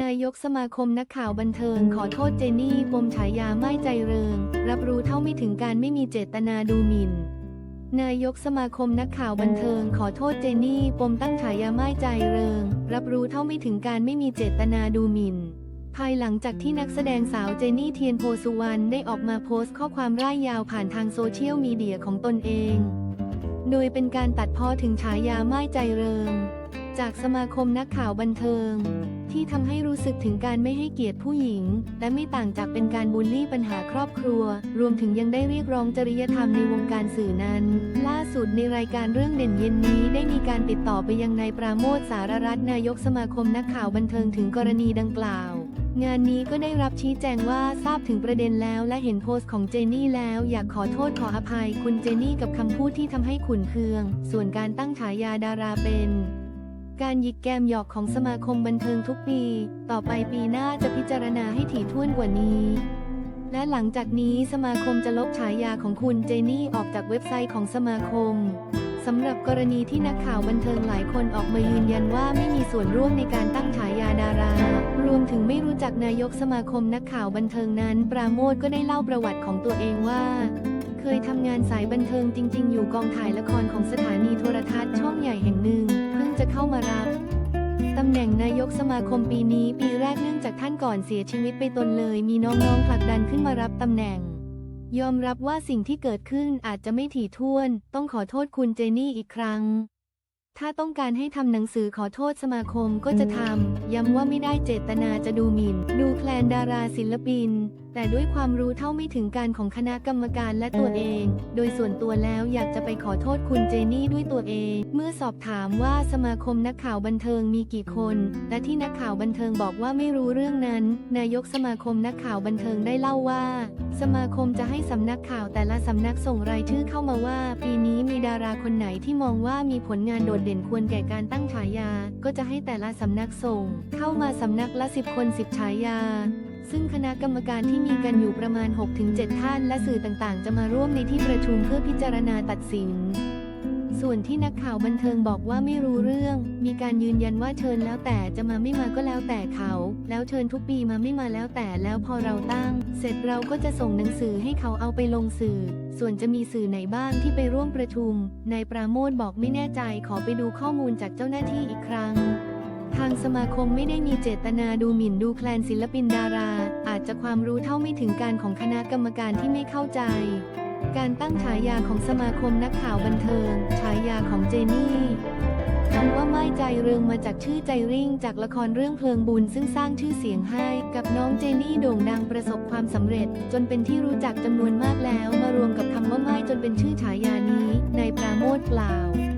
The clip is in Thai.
นายกสมาคมนักข่าวบันเทิงขอโทษเจนี่ปมฉายาไม่ใจเริง รับรู้เท่าไม่ถึงการไม่มีเจตนาดูหมิ่น นายกสมาคมนักข่าวบันเทิงขอโทษเจนี่ปมตั้งฉายาไม่ใจเริง รับรู้เท่าไม่ถึงการไม่มีเจตนาดูหมิ่น ภายหลังจากที่นักแสดงสาวเจนี่เทียนโพสุวรรณได้ออกมาโพสต์ข้อความร่ายยาวผ่านทางโซเชียลมีเดียของตนเอง โดยเป็นการตัดพ้อถึงฉายาไม่ใจเริง จากสมาคมนักข่าวบันเทิง สึกถึงการไม่ให้เกียรติผู้หญิง และไม่ต่างจากเป็นการบูลลี่ปัญหาครอบครัว รวมถึงยังได้เรียกร้องจริยธรรมในวงการสื่อนั้น ล่าสุดในรายการเรื่องเด่นเย็นนี้ ได้มีการติดต่อไปยังนายปราโมทสารรัตน์นายกสมาคมนักข่าวบันเทิงถึงกรณีดังกล่าวงานนี้ก็ได้รับชี้แจงว่าทราบถึงประเด็นแล้วและเห็นโพสต์ของเจนี่แล้วอยากขอโทษขออภัยคุณเจนี่กับคำพูดที่ทำให้ขุนเคือง ส่วนการตั้งฉายาดาราเป็น การหยิกแกมหยอกของสมาคมบันเทิงทุกปี ต่อไปปีหน้าจะพิจารณาให้ถี่ถ้วนกว่านี้ และหลังจากนี้สมาคมจะลบฉายาของคุณเจนี่ออกจากเว็บไซต์ของสมาคมสำหรับกรณีที่นักข่าวบันเทิงหลายคนออกมายืนยันว่าไม่มีส่วนร่วมในการตั้งฉายาดารา รวมถึงไม่รู้จักนายกสมาคมนักข่าวบันเทิงนั้น ปราโมทก็ได้เล่าประวัติของตัวเองว่า เคยทำงานสายบันเทิงจริง ๆ อยู่กองถ่ายละครของสถานีโทรทัศน์ช่องใหญ่แห่งหนึ่ง เข้ามารับตำแหน่งนายกสมาคมปีนี้ปีแรกเนื่องจากท่านก่อนเสียชีวิตไปตนเลย มีน้องๆผลักดันขึ้นมารับตำแหน่ง ยอมรับว่าสิ่งที่เกิดขึ้นอาจจะไม่ถี่ถ้วน ต้องขอโทษคุณเจนี่อีกครั้ง ถ้าต้องการให้ทำหนังสือขอโทษสมาคมก็จะทำ ย้ำว่าไม่ได้เจตนาจะดูหมิ่น ดูแคลนดาราศิลปิน แต่ด้วยความรู้เท่าไม่ถึงการของคณะกรรมการและตัวเอง โดยส่วนตัวแล้วอยากจะไปขอโทษคุณเจนี่ด้วยตัวเอง เมื่อสอบถามว่าสมาคมนักข่าวบันเทิงมีกี่คน และที่นักข่าวบันเทิงบอกว่าไม่รู้เรื่องนั้น นายกสมาคมนักข่าวบันเทิงได้เล่าว่า สมาคมจะให้สำนักข่าวแต่ละสำนักส่งรายชื่อเข้ามาว่า ปีนี้มีดาราคนไหนที่มองว่ามีผลงานโดดเด่นควรแก่การตั้งฉายา ก็จะให้แต่ละสำนักส่ง เข้ามาสำนักละ10คน10ฉายา ซึ่งคณะกรรมการที่มีกันอยู่ประมาณ 6-7 ท่าน และสื่อต่างๆ จะมาร่วมในที่ประชุมเพื่อพิจารณาตัดสิน ส่วนที่นักข่าวบันเทิงบอกว่าไม่รู้เรื่อง มีการยืนยันว่าเชิญแล้วแต่จะมาไม่มาก็แล้วแต่เขา แล้วเชิญทุกปีมาไม่มาแล้วแต่แล้วพอเราตั้ง เสร็จเราก็จะส่งหนังสือให้เขาเอาไปลงสื่อ ส่วนจะมีสื่อไหนบ้างที่ไปร่วมประชุมนายปราโมทบอกไม่แน่ใจขอไปดูข้อมูลจากเจ้าหน้าที่อีกครั้งทางสมาคมไม่ได้มีเจตนาดูหมิ่นดูแคลนศิลปินดารา อาจจะความรู้เท่าไม่ถึงการของคณะกรรมการที่ไม่เข้าใจ การตั้งฉายาของสมาคมนักข่าวบันเทิง ฉายาของเจนี่คำว่าไม่ใจเริงมาจากชื่อใจริ่งจากละครเรื่องเพลิงบุญซึ่งสร้างชื่อเสียงให้กับน้องเจนี่โด่งดังประสบความสำเร็จ จนเป็นที่รู้จักจำนวนมากแล้ว มารวมกับคำว่าไม่จนเป็นชื่อฉายานี้ในปราโมทกล่าว